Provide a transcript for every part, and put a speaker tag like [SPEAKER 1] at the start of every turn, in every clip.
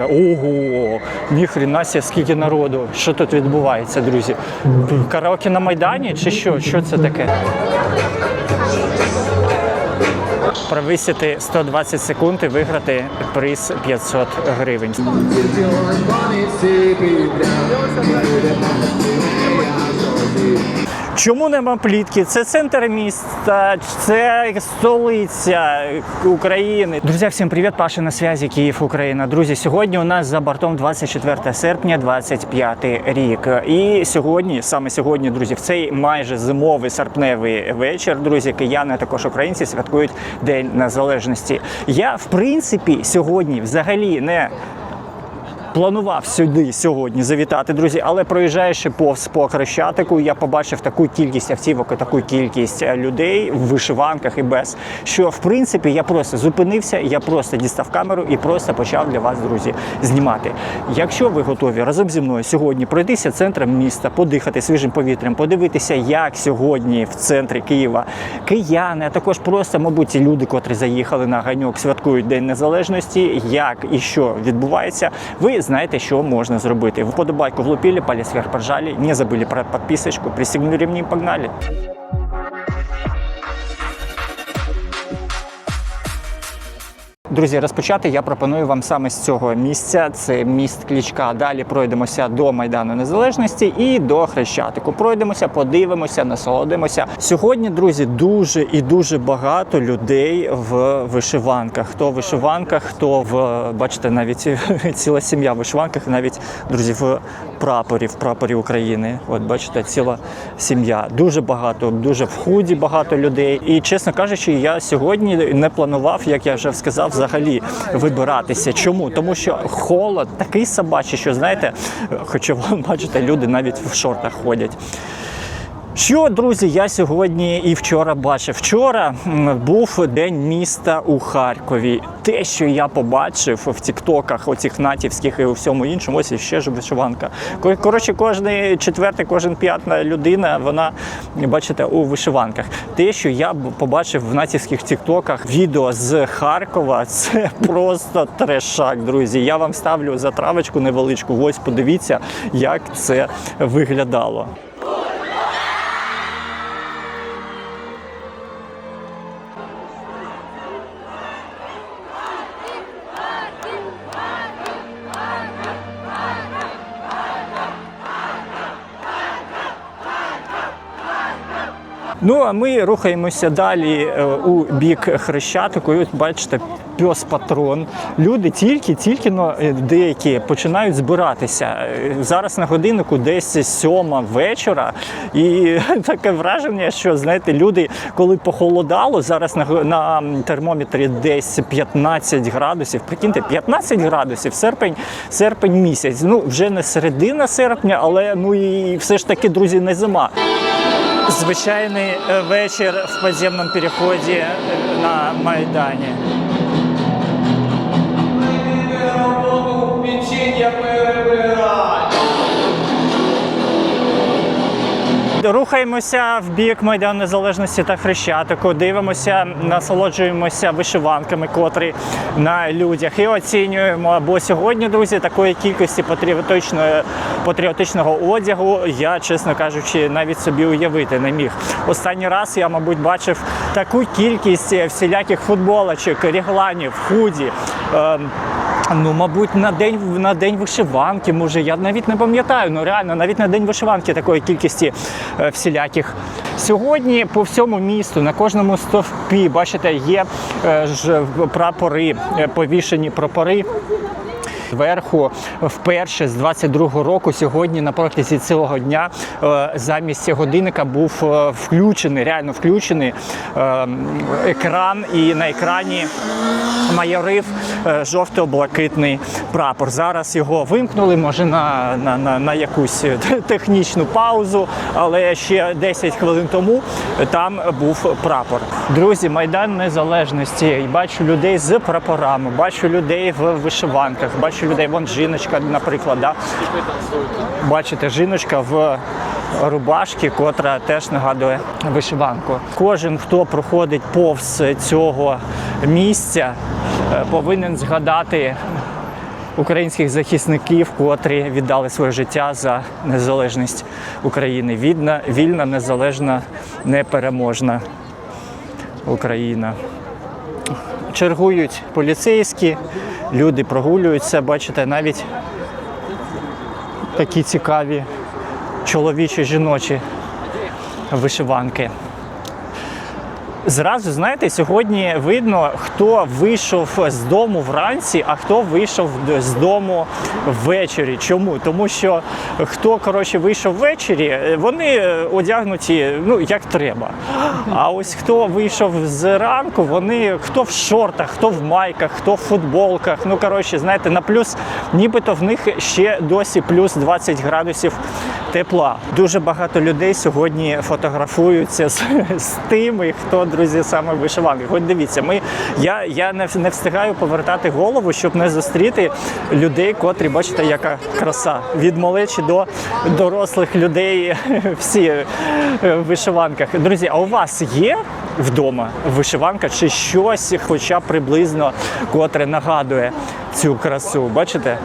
[SPEAKER 1] Ого, ніхрена ся, скільки народу. Що тут відбувається, друзі? Караоке на Майдані чи що? Що це таке? Провисити 120 секунд і виграти приз 500 гривень. Чому нема плітки? Це центр міста, це столиця України. Друзі, всім привіт! Паша на зв'язі Київ, Україна. Друзі, сьогодні у нас за бортом 24 серпня, 25 рік. І сьогодні, саме сьогодні, друзі, в цей майже зимовий серпневий вечір, друзі, кияни, також українці святкують День Незалежності. Я, в принципі, сьогодні взагалі не планував сюди сьогодні завітати, друзі, але проїжджаючи повз по Хрещатику, я побачив таку кількість автівок, і таку кількість е, людей в вишиванках і без. Що в принципі я просто зупинився, я просто дістав камеру і просто почав для вас, друзі, знімати. Якщо ви готові разом зі мною сьогодні пройтися центром міста, подихати свіжим повітрям, подивитися, як сьогодні в центрі Києва кияни, а також просто, мабуть, люди, котрі заїхали на ганьок, святкують День Незалежності, як і що відбувається, ви знаєте, що можна зробити. Вподобайку влупили, палец вверх поджали, не забыли про подписочку, пристегнули ремни, погнали. Друзі, розпочати я пропоную вам саме з цього місця. Це міст Клічка. Далі пройдемося до Майдану Незалежності і до Хрещатику. Пройдемося, подивимося, насолодимося. Сьогодні, друзі, дуже і дуже багато людей в вишиванках. Хто в вишиванках, хто в бачите, навіть ціла сім'я в вишиванках, навіть друзі, в прапорі, в прапорі України. От бачите, ціла сім'я. Дуже багато, дуже в худі багато людей. І чесно кажучи, я сьогодні не планував, як я вже сказав, взагалі вибиратися. Чому? Тому що холод такий собачий, що знаєте, хоча бачите, люди навіть в шортах ходять. Що, друзі, я сьогодні і вчора бачив. Вчора був день міста у Харкові. Те, що я побачив в тіктоках, оцих натівських і у всьому іншому, ось ще ж вишиванка. Ко- Коротше, кожен четвертий, кожен п'ятна людина, вона бачите, у вишиванках. Те, що я побачив в натівських тіктоках, відео з Харкова, це просто трешак, друзі. Я вам ставлю затравочку невеличку. Ось подивіться, як це виглядало. Ну а ми рухаємося далі е, у бік Хрещатику. І от бачите, пес патрон. Люди тільки, тільки но е, деякі починають збиратися. Е, Зараз на годиннику десь сьома вечора, і таке враження, що знаєте, люди, коли похолодало, зараз на, на термометрі десь 15 градусів. Прикиньте, 15 градусів, серпень, серпень місяць. Ну вже не середина серпня, але ну і все ж таки, друзі, не зима. Звичайний е, вечір в підземному переході е, на Майдані. Рухаємося в бік Майдану Незалежності та Хрещатику, дивимося, насолоджуємося вишиванками, котрі на людях, і оцінюємо. Бо сьогодні, друзі, такої кількості патріотичної патріотичного одягу я, чесно кажучи, навіть собі уявити не міг. Останній раз я, мабуть, бачив таку кількість всіляких футболочок, рігланів, худі. ем, Ну, мабуть, на день на день вишиванки, може, я навіть не пам'ятаю. Ну реально, навіть на день вишиванки такої кількості е, всіляких. Сьогодні по всьому місту, на кожному стовпі, бачите, є е, ж прапори, е, повішені прапори. Зверху вперше з 22-го року сьогодні на протязі цілого дня е, замість годинника був е, включений, реально включений е, екран, і на екрані майорив жовто-блакитний прапор. Зараз його вимкнули, може на, на, на, на якусь технічну паузу, але ще 10 хвилин тому там був прапор. Друзі, Майдан Незалежності. Бачу людей з прапорами, бачу людей в вишиванках, бачу людей. Вон жіночка, наприклад, да? бачите, жіночка в рубашці, котра теж нагадує вишиванку. Кожен, хто проходить повз цього місця е, повинен згадати українських захисників, котрі віддали своє життя за незалежність України. Вільна, вільна, незалежна, непереможна Україна. Чергують поліцейські, люди прогулюються, бачите, навіть такі цікаві чоловічі жіночі вишиванки. Зразу знаєте, сьогодні видно, хто вийшов з дому вранці, а хто вийшов з дому ввечері. Чому? Тому що хто коротше вийшов ввечері, вони одягнуті ну як треба. А ось хто вийшов зранку, вони хто в шортах, хто в майках, хто в футболках. Ну коротше, знаєте, на плюс, нібито в них ще досі плюс 20 градусів тепла. Дуже багато людей сьогодні фотографуються з, з тими, хто друзі саме в вишиванках. От дивіться, ми я, я не, не встигаю повертати голову, щоб не зустріти людей, котрі бачите, яка краса від малечі до дорослих людей. Всі е, в вишиванках. Друзі, а у вас є вдома вишиванка чи щось, хоча приблизно, котре нагадує цю красу? Бачите?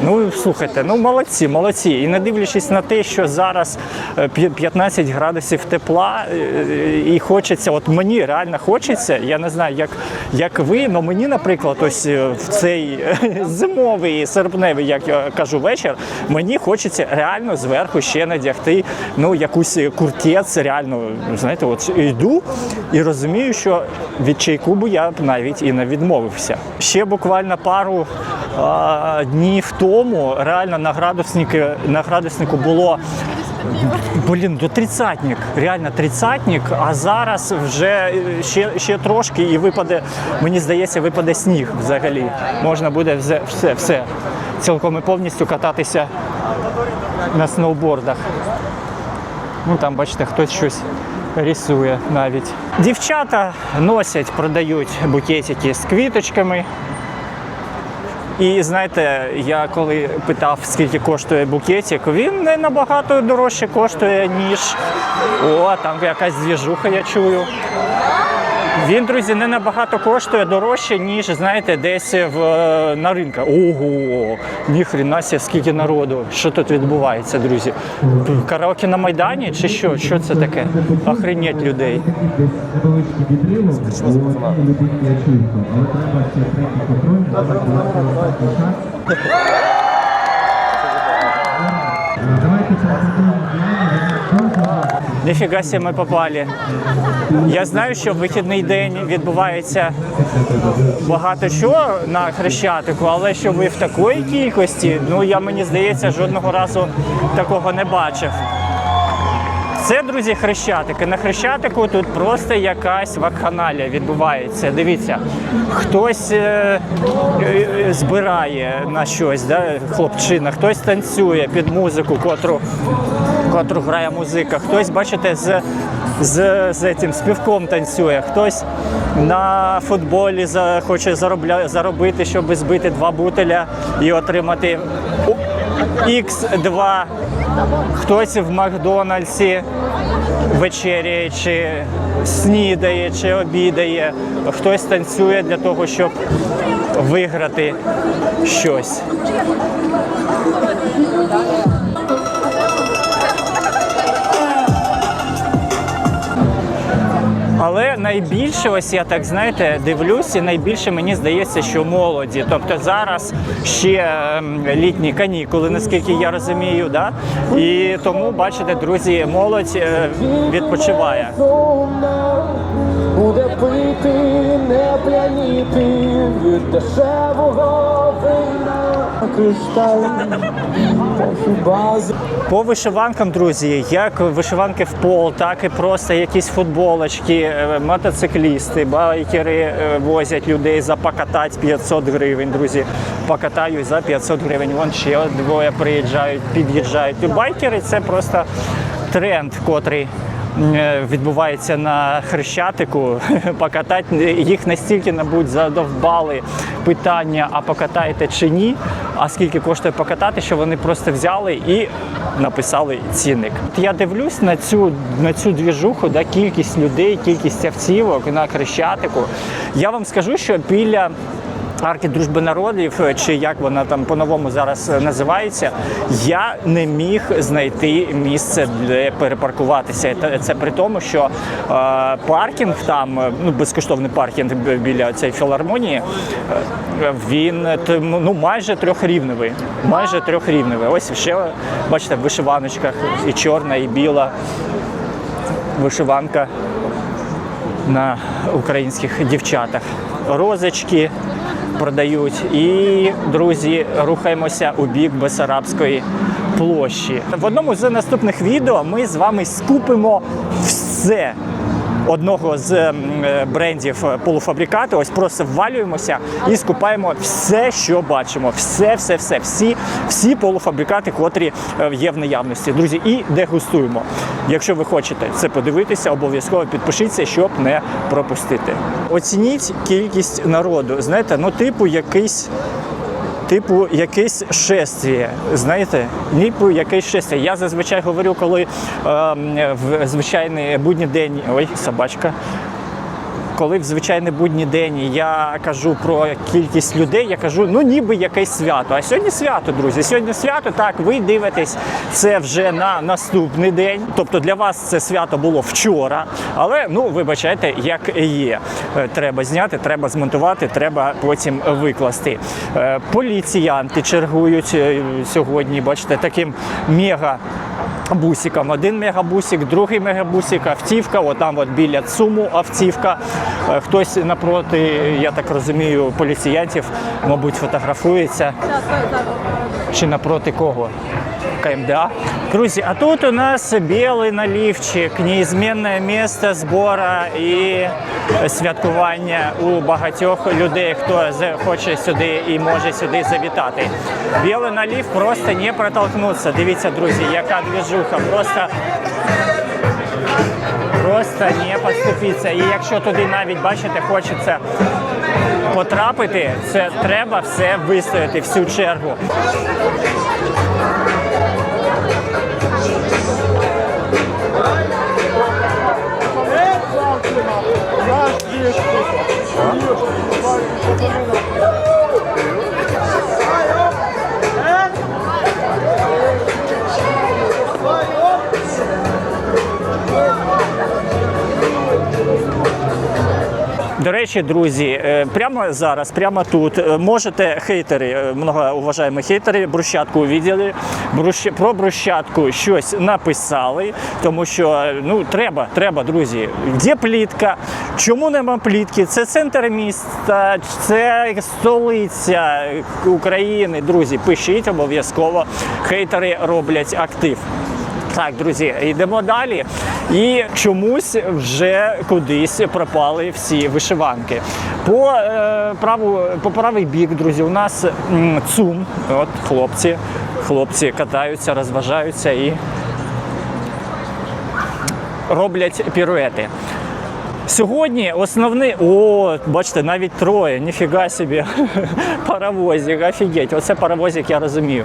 [SPEAKER 1] Ну, слухайте, ну молодці, молодці. І не дивлячись на те, що зараз е, 15 градусів тепла, е, і хочеться, от мені реально хочеться, я не знаю, як, як ви, але мені, наприклад, ось е, в цей е, зимовий, серпневий, як я кажу, вечір, мені хочеться реально зверху ще надягти ну, якусь куртець, реально, знаєте, от йду і розумію, що від чайку я б навіть і не відмовився. Ще буквально пару а, днів тому реально на градуснику, на градуснику було блін, до тридцятник, реально тридцятник, а зараз вже ще, ще трошки і випаде, мені здається, випаде сніг взагалі. Можна буде все, все, все цілком і повністю кататися на сноубордах. Ну там, бачите, хтось щось рисує навіть. Дівчата носять, продають букетики з квіточками. І знаєте, я коли питав, скільки коштує букетик, він не набагато дорожче коштує, ніж. О, там якась двіжуха, я чую. Він, друзі, не набагато коштує дорожче, ніж знаєте, десь в, на ринках. Ого, ніхрена сі, скільки народу. Що тут відбувається, друзі? Караоке на Майдані чи що? Що це таке? Охренеть людей.
[SPEAKER 2] невеличкий відривок, але людині я чуйка. Але треба ще третій контроль, останній шаг. Давайте поаплодуємо Діані,
[SPEAKER 1] Ніфіга сі ми попали. Я знаю, що в вихідний день відбувається багато чого на Хрещатику, але що ви в такої кількості, ну я мені здається, жодного разу такого не бачив. Це, друзі, хрещатики. На хрещатику тут просто якась вакханалія відбувається. Дивіться, хтось е, е, збирає на щось, да, хлопчина, хтось танцює під музику, котру, котру грає музика, хтось, бачите, з, з, з цим співком танцює, хтось на футболі за, хоче заробля, заробити, щоб збити два бутеля і отримати X2 хтось в Макдональдсі вечеряє, чи снідає, чи обідає, хтось танцює для того, щоб виграти щось. Але найбільше, ось я так знаєте, дивлюся, найбільше мені здається, що молоді. Тобто зараз ще ем, літні канікули, наскільки я розумію, да? і тому бачите, друзі, молодь е, відпочиває.
[SPEAKER 3] Буде пити, не п'яніти від дешевого вина кришталь.
[SPEAKER 1] По вишиванкам, друзі, як вишиванки в пол, так і просто якісь футболочки, е, мотоциклісти, байкери е, возять людей за покатать 500 гривень, друзі. Покатаю за 500 гривень. Вон ще двоє приїжджають, під'їжджають. І байкери це просто тренд, котрий відбувається на Хрещатику. Покатати їх настільки, мабуть, задовбали питання, а покатаєте чи ні, а скільки коштує покатати, що вони просто взяли і написали цінник. От Я дивлюсь на цю на цю двіжуху, да, кількість людей, кількість автівок на Хрещатику. Я вам скажу, що біля арки дружби народів, чи як вона там по-новому зараз е, називається, я не міг знайти місце де перепаркуватися. Це при тому, що е, паркінг там, е, ну безкоштовний паркінг біля цієї філармонії, е, він е, ну майже трьохрівневий. Майже трьохрівневий. Ось ще бачите, в вишиваночках і чорна, і біла вишиванка на українських дівчатах. Розочки продають. І, друзі, рухаємося у бік Бесарабської площі. В одному з наступних відео ми з вами скупимо все. Одного з е, брендів полуфабрикати, ось просто ввалюємося і скупаємо все, що бачимо. Все, все, все, всі, всі полуфабрикати, котрі е, є в наявності. Друзі, і дегустуємо. Якщо ви хочете це подивитися, обов'язково підпишіться, щоб не пропустити. Оцініть кількість народу. Знаєте, ну типу якийсь. Типу, якесь шествіє, знаєте, ніби якесь шествіє. Я зазвичай говорю, коли е, в звичайний будній день. Ой, собачка. Коли в звичайний будній день я кажу про кількість людей, я кажу, ну ніби якесь свято. А сьогодні свято, друзі. Сьогодні свято. Так, ви дивитесь це вже на наступний день. Тобто для вас це свято було вчора. Але ну вибачайте, як є. Е, Треба зняти, треба змонтувати, треба потім викласти. Е, Поліціянти чергують е, сьогодні. Бачите, таким мега бусиком. Один мегабусик, другий мегабусик, автівка, отам от біля ЦУМу автівка. Е, Хтось напроти, я так розумію, поліціянтів, мабуть, фотографується. Чи напроти кого? КМДА. Друзі, а тут у нас білий налівчик, неізмінне місце збору і святкування у багатьох людей, хто хоче сюди і може сюди завітати. Білий налів просто не протолкнуться. Дивіться, друзі, яка двіжуха. Просто Просто не поступіться. І якщо туди навіть бачите, хочеться потрапити, це треба все вистояти всю чергу. Речі, друзі, е, прямо зараз, прямо тут е, можете хейтери, е, многоуважаємо хейтери, брусчатку брущ... про брусчатку щось написали, тому що ну треба, треба, друзі. Де плітка? Чому нема плітки? Це центр міста, це столиця України. Друзі, пишіть обов'язково. Хейтери роблять актив. Так, друзі, йдемо далі. І чомусь вже кудись пропали всі вишиванки. По, е, праву, по правий бік, друзі, у нас м, ЦУМ. От хлопці, хлопці катаються, розважаються і роблять піруети. Сьогодні основний. О, бачите, навіть троє, ніфіга собі. Паровозик, офігеть. Оце паровозик, я розумію.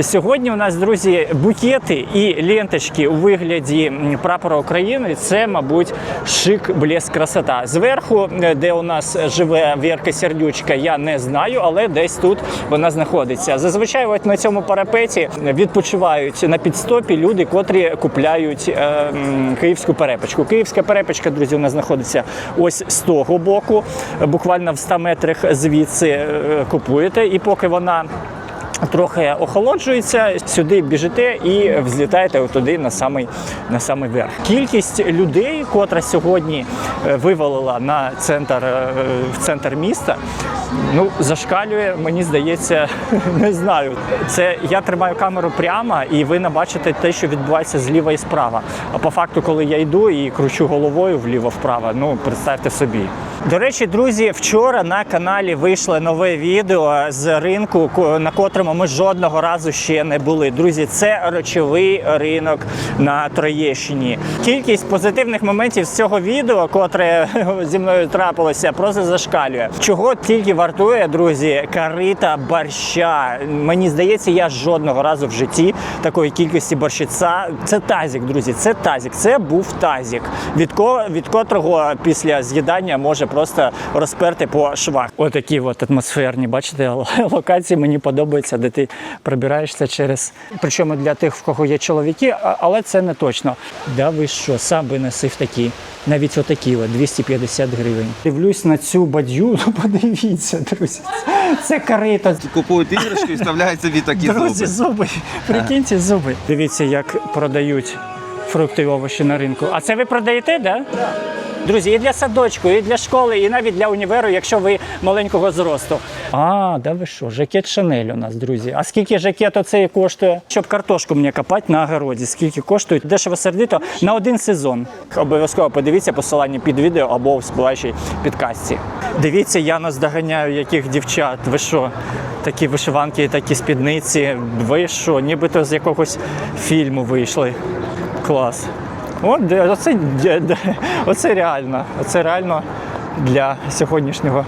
[SPEAKER 1] Сьогодні у нас, друзі, букети і ленточки у вигляді прапора України. Це, мабуть, шик, блеск, красота. Зверху, е, де у нас живе Вірка Сердючка, я не знаю, але десь тут вона знаходиться. Зазвичай, от на цьому парапеті відпочивають на підстопі люди, котрі купляють е, київську перепечку. Київська перепечка, друзі, у нас знаходиться ось з того боку, буквально в 100 метрах звідси е, купуєте, і поки вона. Трохи охолоджується, сюди біжите і взлітаєте туди на самий, на самий верх. Кількість людей, котра сьогодні е, вивалила на центр, е, в центр міста, ну зашкалює, мені здається, не знаю. Це я тримаю камеру прямо, і ви не бачите те, що відбувається зліва і справа. А по факту, коли я йду і кручу головою вліво-вправо, ну представте собі. До речі, друзі, вчора на каналі вийшло нове відео з ринку, на котрому ми жодного разу ще не були. Друзі, це речовий ринок на Троєщині. Кількість позитивних моментів з цього відео, котре зі мною трапилося, просто зашкалює. Чого тільки вартує, друзі, карита борща. Мені здається, я жодного разу в житті такої кількості борщиця. Це тазік, друзі. Це тазік. Це був тазік, від ко від котрого після з'їдання може просто розперти по швах. Отакі от атмосферні, бачите, локації мені подобаються, де ти пробираєшся через. Причому для тих, в кого є чоловіки, але це не точно. Да ви що, сам би носив такі. Навіть отакі от, 250 гривень. Дивлюсь на цю бадью, ну подивіться, друзі. Це карита.
[SPEAKER 4] Купують іграшки і вставляють собі такі
[SPEAKER 1] Друзі,
[SPEAKER 4] зуби.
[SPEAKER 1] зуби. Прикиньте зуби. Дивіться, як продають фрукти і овочі на ринку. А це ви продаєте, так? Да? Друзі, і для садочку, і для школи, і навіть для універу, якщо ви маленького зросту. А, да ви що, жакет Шанель у нас, друзі. А скільки жакет оцей коштує? Щоб картошку мені копати на огороді, скільки коштує? Дешево сердито на один сезон. Обов'язково подивіться посилання під відео або в спливаючій підкасті. Дивіться, я наздоганяю яких дівчат. Ви що? Такі вишиванки, такі спідниці. Ви що, нібито з якогось фільму вийшли. Клас. От оце, оце реально. Оце реально для сьогоднішнього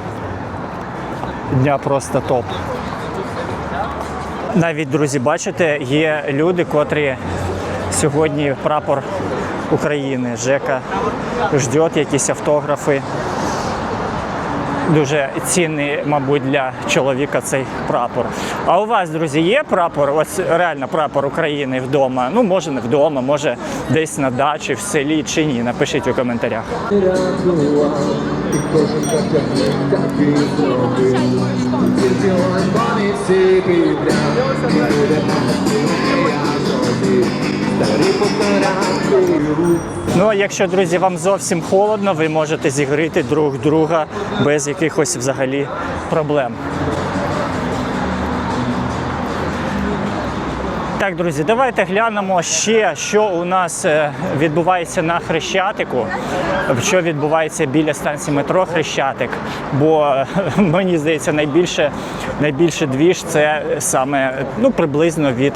[SPEAKER 1] дня просто топ. Навіть, друзі, бачите, є люди, котрі сьогодні прапор України. Жека ждет якісь автографи. Дуже цінний, мабуть, для чоловіка цей прапор. А у вас, друзі, є прапор? Ось реально прапор України вдома. Ну, може, не вдома, може десь на дачі, в селі чи ні. Напишіть у коментарях.
[SPEAKER 3] і
[SPEAKER 1] Ну а якщо, друзі, вам зовсім холодно, ви можете зігріти друг друга без якихось взагалі проблем. Так, друзі, давайте глянемо ще, що у нас е, відбувається на Хрещатику, що відбувається біля станції метро Хрещатик. Бо е, мені здається, найбільше, найбільше двіж це саме ну, приблизно від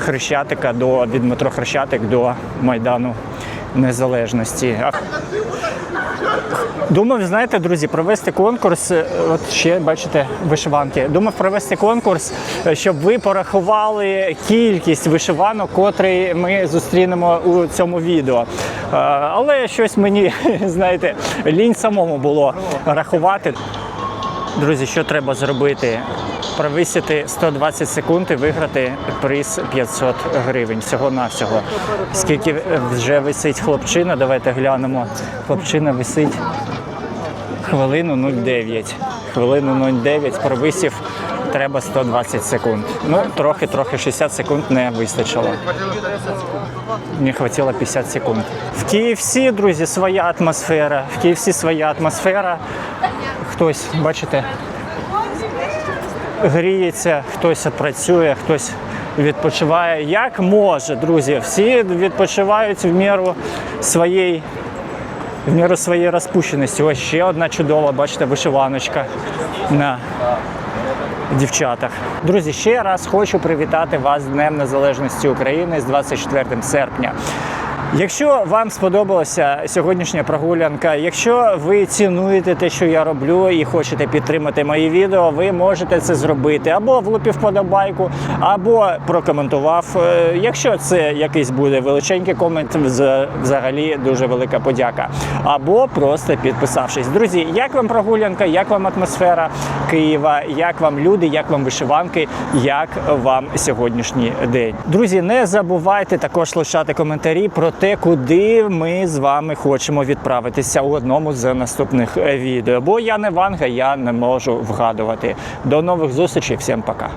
[SPEAKER 1] Хрещатика до від метро Хрещатик до Майдану Незалежності. Думав, знаєте, друзі, провести конкурс. е, От ще бачите вишиванки. Думав провести конкурс, е, щоб ви порахували кількість вишиванок, котрі ми зустрінемо у цьому відео. Е, Але щось мені, знаєте, лінь самому було рахувати. Друзі, що треба зробити? Провисити 120 секунд і виграти приз 500 гривень всього-навсього. Скільки вже висить хлопчина, давайте глянемо. Хлопчина висить хвилину 0,9. Хвилину 0,9 провисів треба 120 секунд. Ну, трохи-трохи 60 секунд не вистачило. Мені хватило 50 секунд. В KFC, друзі, своя атмосфера. В KFC своя атмосфера. Хтось, бачите, гріється, хтось працює, хтось відпочиває. Як може, друзі, всі відпочивають в міру своєї. В міру своєї розпущеності. Ось ще одна чудова, бачите, вишиваночка на дівчатах. Друзі, ще раз хочу привітати вас з Днем Незалежності України з 24 серпня. Якщо вам сподобалася сьогоднішня прогулянка, якщо ви цінуєте те, що я роблю, і хочете підтримати мої відео, ви можете це зробити або влупив вподобайку, або прокоментував. Е, Якщо це якийсь буде величенький комент, вз- взагалі дуже велика подяка. Або просто підписавшись. Друзі, як вам прогулянка, як вам атмосфера Києва, як вам люди, як вам вишиванки, як вам сьогоднішній день. Друзі, не забувайте також лишати коментарі про те, куди ми з вами хочемо відправитися у одному з наступних е, відео. Бо я не ванга, я не можу вгадувати. До нових зустрічей, всім пока.